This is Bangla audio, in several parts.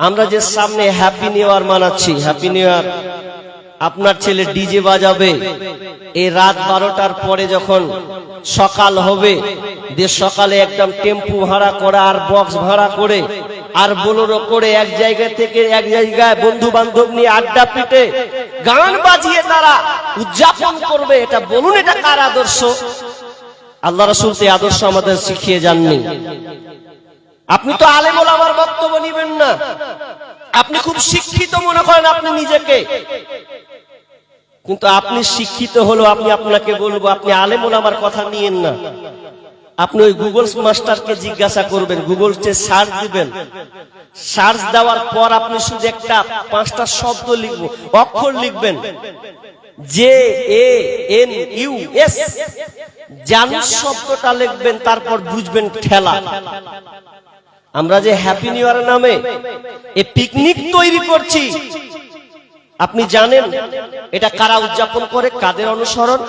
আমরা যে সামনে হ্যাপি নিউ ইয়ার মানাচ্ছি হ্যাপি নিউ ইয়ার আপনার ছেলে ডিজে বাজাবে। এই রাত বারোটার পরে যখন সকাল হবে, যে সকালে একদম টেম্পু ভাড়া করা আর বক্স ভাড়া করে, আর বোলোরো করে এক জায়গা থেকে এক জায়গায় বন্ধু বান্ধব নিয়ে আড্ডা পিটে গান বাজিয়ে তারা উদযাপন করবে, এটা বলুন এটা কার আদর্শ? আল্লাহ রসুল তো আদর্শ আমাদের শিখিয়ে যাননি। আপনি তো আলেমুল আমার বক্তব্য নিবেন না। আপনি খুব শিক্ষিত মনে করেন আপনি নিজেকে। কিন্তু আপনি শিক্ষিত হলো আপনি আপনাকে বলব, আপনি আলেমুল আমার কথা নিয়েন না। আপনি ওই গুগল মাস্টারকে জিজ্ঞাসা করবেন, গুগল সার্চ দিবেন। সার্চ দেওয়ার পর আপনি শুধু একটা পাঁচটা শব্দ লিখব, অক্ষর লিখবেন। J A, N, U, S Janus শব্দটা লিখবেন, তারপর বুঝবেন ঠেলা। আমরা যে হ্যাপি নিউ ইয়ার নামে এ পিকনিক তৈরি করছি। আপনি জানেন এটা কারা উদযাপন করে, কাদের অনুসরণ?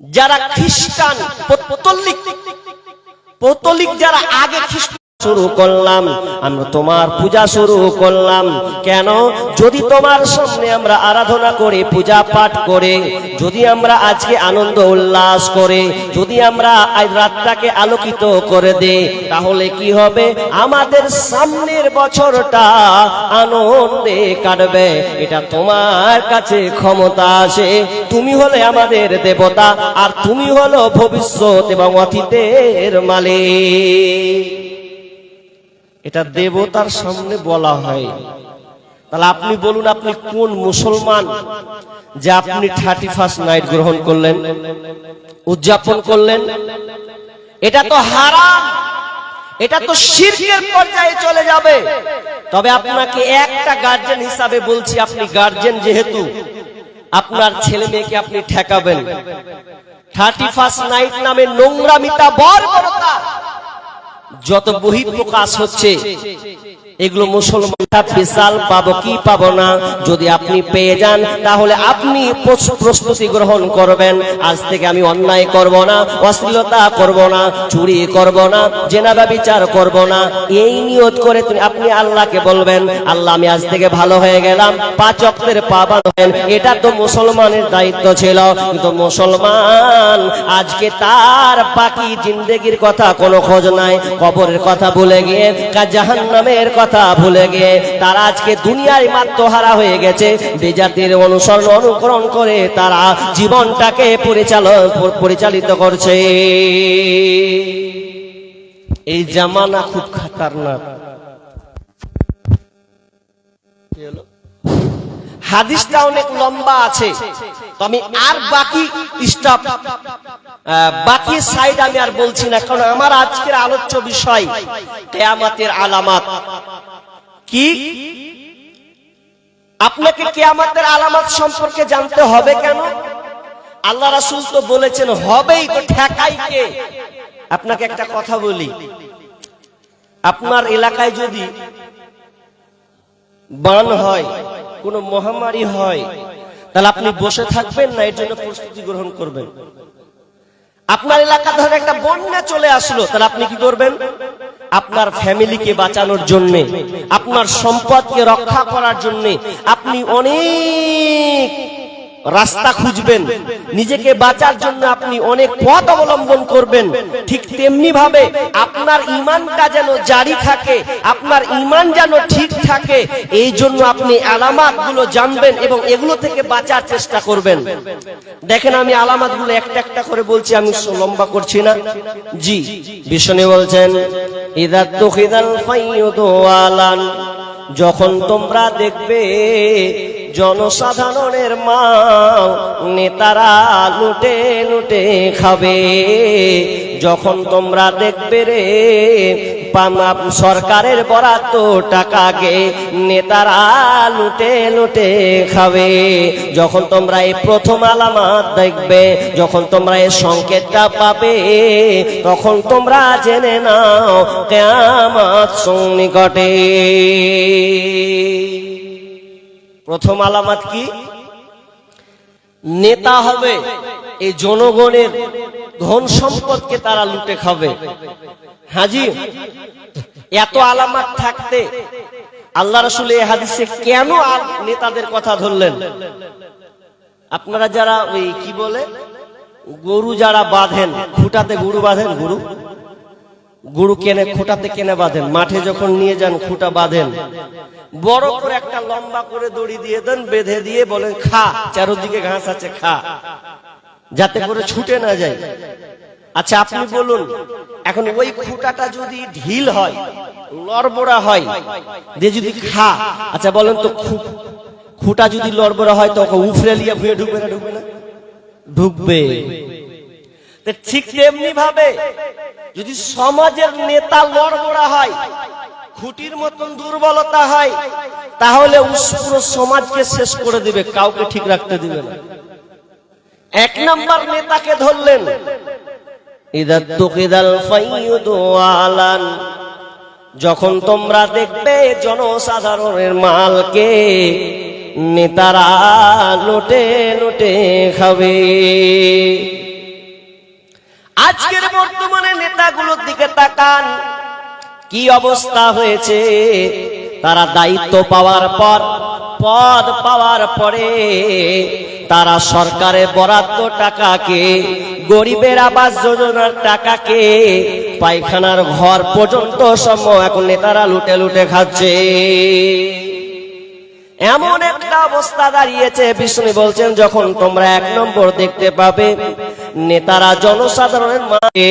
যারা খ্রিস্টান পৌত্তলিক পৌত্তলিক যারা আগে খ্রিস্ট শুরু করলাম, আমরা তোমার পূজা শুরু করলাম। কেন? যদি তোমার সামনে আমরা আরাধনা করে, পূজা পাঠ করে, যদি আমরা আজকে আনন্দ উল্লাস করে, যদি আমরা আজ রাতটাকে আলোকিত করে দে তাহলে কি হবে? আমাদের সামনের বছরটা আনন্দে কাটবে। এটা তোমার কাছে ক্ষমতা আছে তুমি হলে আমাদের দেবতা, আর তুমি হলো ভবিষ্যৎ এবং অতীতের মালিক। এটা দেবতার সামনে বলা হয়। তাহলে আপনি বলুন আপনি কোন মুসলমান যে আপনি থার্টি ফার্স্ট নাইট গ্রহণ করলেন উদযাপন করলেন? এটা তো হারাম। এটা তো শিরকের পর্যায়ে চলে যাবে। তবে আপনাকে একটা গার্জেন হিসাবে বলছি আপনি গার্জেন যেহেতু আপনার ছেলে মেয়েকে আপনি ঠেকাবেন। থার্টি ফার্স্ট নাইট নামে নোংরামিতা বর্বরতা। যত বহি প্রকাশ হচ্ছে এগুলো মুসলমানরা বিশাল পাবো কি পাবো না? যদি আপনি পেয়ে যান, তাহলে আপনি প্রস- প্রস্তুতি গ্রহণ করবেন। আজ থেকে আমি অন্যায় করব না, অশ্লীলতা করব না, চুরি করব না জেনাবা বিচার করব না। এই নিয়ত করে তুমি আপনি আল্লাহকে বলবেন, আল্লাহ, আমি আজ থেকে ভালো হয়ে গেলাম, পাঁচ অক্টের পাবান এটা তো মুসলমানের দায়িত্ব ছিল। কিন্তু মুসলমান আজকে তার বাকি জিন্দেগির কথা কোনো খোঁজ নাই। কবরের কথা ভুলে গিয়ে জাহান্নামের কথা ভুলে গিয়ে তারা আজকে দুনিয়ায় মাত্রহারা হয়ে গেছে। বেজাতির অনুসরণ, অনুকরণ করে তারা জীবনটাকে পরিচালন, পরিচালিত করছে। এই জামানা খুব খাতারনাক। হাদিসটা অনেক লম্বা আছে। তো আমি আর বাকি স্টপ বাকি সাইড আমি আর বলছি না, কারণ আমার আজকের আলোচ্য বিষয় কেয়ামাতের আলামাত। কি? আপনাকে কেয়ামাতের আলামত সম্পর্কে জানতে হবে কেন? আল্লাহ রাসূল তো বলেছেন, হবেই তো ঠেকাই কে? আপনাকে একটা কথা বলি। আপনার এলাকায় যদি বান হয় কোন মহামারী হয়, তাহলে আপনি বসে থাকবেন না, এর জন্য প্রস্তুতি গ্রহণ করবেন। আপনার এলাকা ধরে একটা বন্যা চলে আসলো, তাহলে আপনি কি করবেন? আপনার ফ্যামিলিকে বাঁচানোর জন্য, আপনার সম্পদকে রক্ষা করার জন্য, আপনি অনেক রাস্তা খুঁজবেন। নিজেকে বাঁচার জন্য আপনি অনেক পথ অবলম্বন করবেন। ঠিক তেমনি ভাবে আপনার ইমানটা যেন জারি থাকে, আপনার ইমান যেন ঠিক থাকে, এই জন্য আপনি আলামাতগুলো জানবেন এবং এগুলো থেকে বাঁচার চেষ্টা করবেন। দেখেন আমি আলামাতগুলো একটা একটা করে বলছি, আমি লম্বা করছি না। জি বিষ্ণু বলছেন আলান। যখন তোমরা দেখবে জনসাধারণের মাল নেতারা লুটে লুটে খাবে। যখন তোমরা দেখবে রে সরকারের বরাদ্দ টাকাকে নেতারা লুটে লুটে খাবে। যখন তোমরা এই প্রথম আলামত দেখবে, যখন তোমরা এই সংকেতটা পাবে, তখন তোমরা জেনে নাও কেয়ামত সন্নিকটে। প্রথম আলামত কি? নেতা হবে, এই জনগণের ধন সম্পদকে তারা লুটে খাবে। হাজি এত আলামত থাকতে আল্লাহ রসুল এই হাদিসে কেন আর নেতাদের কথা ধরলেন? আপনারা যারা ওই কি বলে, গরু যারা বাঁধেন, খুঁটাতে গরু বাঁধেন, গরু? গরু কেনে, খুঁটাতে কেনে বাঁধেন। মাঠে যখন নিয়ে যান, খুঁটা বাঁধেন। বড় করে একটা লম্বা করে দড়ি দিয়ে দেন, বেঁধে দিয়ে বলেন, খা, চারোদিকে ঘাস আছে, খা। যাতে করে ছুটে না যায়। আচ্ছা আপনি বলুন, এখন ওই খুঁটাটা যদি ঢিল হয়, লড়বড়া হয়, দিয়ে যদি খা আচ্ছা বলেন তো খুঁটা যদি লড়বড়া হয়, তখন উফরে লিয়ে ভুয়ে ঢুকবে না ঢুকবে না? ঢুকবে। ঠিক তেমনি ভাবে যদি সমাজের নেতা লড়বড়া হয়, খুঁটির মতন দুর্বলতা হয়, তাহলে পুরো সমাজকে শেষ করে দিবে, কাউকে ঠিক রাখতে দিবে না। এক নাম্বার নেতাকে ধরলেন যখন তোমরা দেখবে জনসাধারণের মালকে, নেতারা লুটে লুটে খাবে। আজকের বর্তমানে নেতাগুলোর দিকে তাকান। কি অবস্থা হয়েছে? তারা দায়িত্ব পাওয়ার পর, পদ পাওয়ার পরে তারা সরকারের বরাদ্দ টাকাকে, গরিবের আবাস যোজনার টাকাকে, পায়খানার ঘর পর্যন্ত সম্ভব এখন নেতারা লুটে লুটে খাচ্ছে। এমন একটা অবস্থা দাঁড়িয়েছে, বিষ্ণু বলছেন, যখন তোমরা এক নম্বর দেখতে পাবে, নেতারা জনসাধারণের মাঝে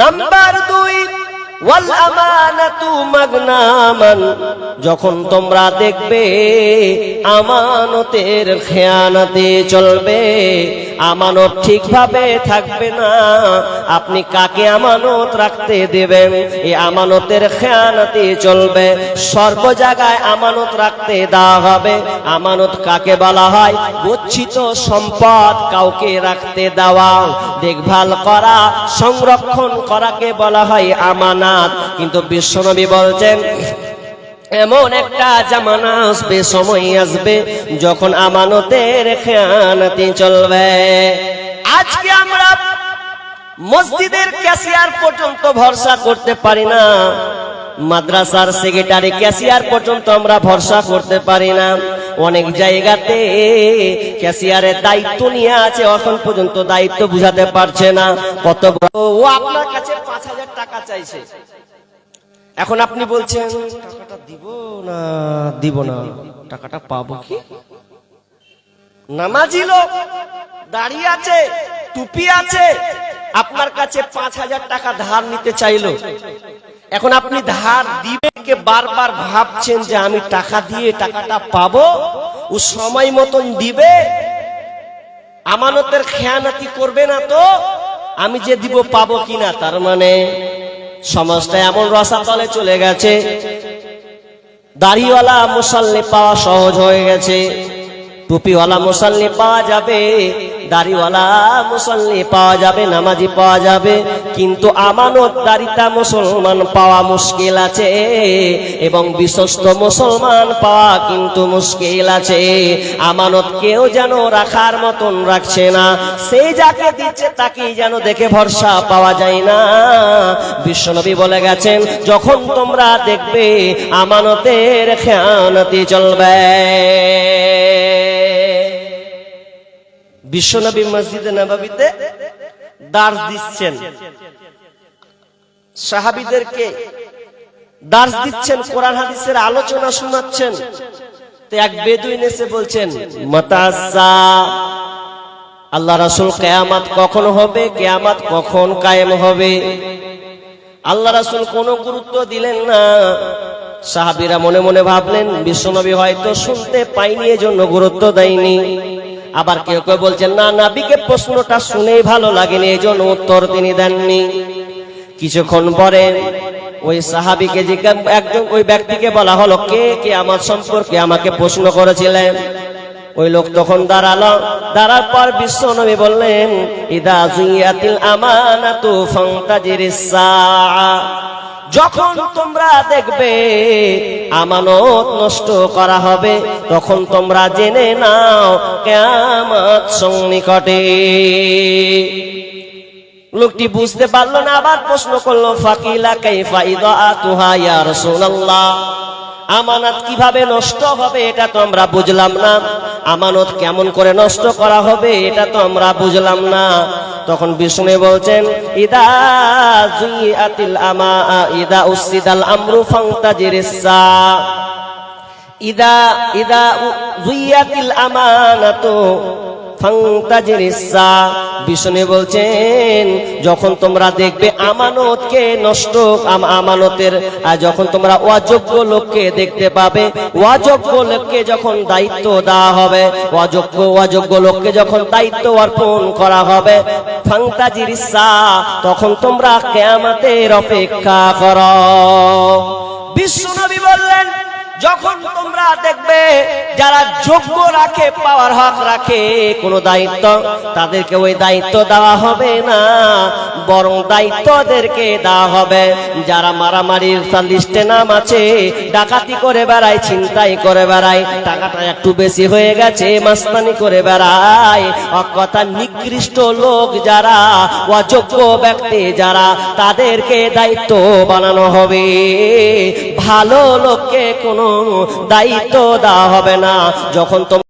নাম্বার দুই যখন তোমরা দেখবে, আমানতের খেয়ানাতে চলবে আমানত ঠিকভাবে থাকবে না। আপনি কাকে আমানত রাখতে দেবেন? এই আমানতের খেয়ানাতে চলবে। সর্ব জায়গায় আমানত রাখতে দেওয়া হবে। আমানত কাকে বলা হয়? গচ্ছিত সম্পদ কাউকে রাখতে দেওয়া। দেখভাল করা, সংরক্ষণ করাকে বলা হয় আমানাত। কিন্তু বিশ্বনবী বলছেন এমন একটা জামানা আসবে, সময় আসবে, যখন আমানতের খেয়ানাতি চলবে। আজকে আমরা মসজিদের ক্যাশিয়ার পর্যন্ত ভরসা করতে পারি না। মাদ্রাসার সেক্রেটারি ক্যাশিয়ার পর্যন্ত আমরা ভরসা করতে পারি না। অনেক জায়গাতে ক্যাশিয়ারের দায়িত্ব নিয়ে আছে, এখন পর্যন্ত দায়িত্ব বুঝাতে পারছে না। কত ও, আপনার কাছে পাঁচ হাজার টাকা চাইছে। এখন আপনি বলছেন, টাকাটা দিব না দিব না। টাকাটা পাবো কি? নামাজি লোক দাঁড়িয়ে আছে, টুপি আছে, আপনার কাছে পাঁচ হাজার টাকা ধার নিতে চাইলো। এখন আপনি ধার দিবে কে বারবার ভাবছেন যে আমি টাকা দিয়ে টাকাটা পাবো, ও সময় মতন দিবে। আমানতের খেয়ানাতি করবে না তো, আমি যে দিব পাবো কিনা, তার মানে সমাজটা এমন রসাতলে চলে গেছে। দাড়িওয়ালা মুসাল্লি পাওয়া সহজ হয়ে গেছে। টুপিওয়ালা মুসাল্লি পাওয়া যাবে। দাড়িওয়ালা মুসল্লি পাওয়া যাবে, নামাজি পাওয়া যাবে, কিন্তু আমানত দারিতা মুসলমান পাওয়া মুশকিল আছে এবং বিশ্বস্ত মুসলমান পাওয়া কিন্তু মুশকিল আছে। আমানত কেউ যেন রাখার মতন রাখছে না সেই যাকে দিচ্ছে তাকেই যেন দেখে ভরসা পাওয়া যায় না। বিশ্বনবী বলে গেছেন, যখন তোমরা দেখবে আমানতের খেয়ানতি চলবে। বিশ্বনবী মসজিদে নবাবিতে দার্স দিচ্ছেন। সাহাবিদেরকে দার্স দিচ্ছেন, কোরআন হাদিসের আলোচনা শোনাচ্ছেন। তো এক বেদুইন এসে বলছেন, মাতাসা, আল্লাহ রাসূল কিয়ামত কখন হবে? কিয়ামত কখন কায়েম হবে? আল্লাহ রাসূল কোনো গুরুত্ব দিলেন না। সাহাবীরা মনে মনে ভাবলেন, বিশ্বনবী হয়তো শুনতে পাইনি, এজন্য গুরুত্ব দেয়নি। আবার কেউ কেউ বলছেন না, নাবিকে প্রশ্নটা শুনেই ভালো লাগেনি, এই জন্য উত্তর তিনি দেননি। কিছুক্ষণ পরে ওই সাহাবিকে একজন ওই ব্যক্তিকে বলা হলো, কে কে আমার সম্পর্কে আমাকে প্রশ্ন করেছিলেন ওই লোক তখন দাঁড়াল। দাঁড়ার পর বিশ্ব নবী বললেন, ইদা জুইয়াতিল আমানাতু ফান্তাজিরিস সাআ। যখন তোমরা দেখবে আমানত নষ্ট করা হবে, তখন তোমরা জেনে নাও কেয়ামত সন্নিকটে। লোকটি বুঝতে পারল না, আবার প্রশ্ন করল, ফাকিলা কাইফা ইদাতুহা ইয়া রাসূলুল্লাহ? আমানত কীভাবে নষ্ট হবে, এটা তো আমরা বুঝলাম না। আমানত কেমন করে নষ্ট করা হবে, এটা তো আমরা বুঝলাম না। তখন বিষ্ণু বলছেন, ইদা আমা উসিদাল আমরু ফাংতাজিরিসা ইদা ইদা জুইয়াতিল আমানাতু ফাংতাজিরিসা বিষ্ণু বলছেন, যখন তোমরা দেখবে আমানতকে নষ্ট, আম- আমানতের, আর যখন তোমরা অযোগ্য লোককে দেখতে পাবে অযোগ্য লোককে যখন দায়িত্ব দেওয়া হবে অযোগ্য অযোগ্য লোককে যখন দায়িত্ব অর্পণ করা হবে ফাংতাজিরিসা তখন তোমরা কেয়ামতের অপেক্ষা করো। বিশ্বনবী বললেন যখন তোমরা দেখবে যারা যোগ্য রাখে, পাওয়ার হক রাখে, কোনো দায়িত্ব তাদেরকে ওই দায়িত্ব দেওয়া হবে না, বরং দায়িত্বদেরকে দেওয়া হবে। যারা মারামারির লিস্টে নাম আছে, ডাকাতি করে বেড়ায়, ছিনতাই করে বেড়ায়, টাকাটা একটু বেশি হয়ে গেছে, মাস্তানি করে বেড়ায়, অকথা নিকৃষ্ট লোক যারা, অযোগ্য ব্যক্তি যারা, তাদেরকে দায়িত্ব বানানো হবে। ভালো লোককে কোনো দায়িত্ব দেওয়া হবে না। যখন তোমরা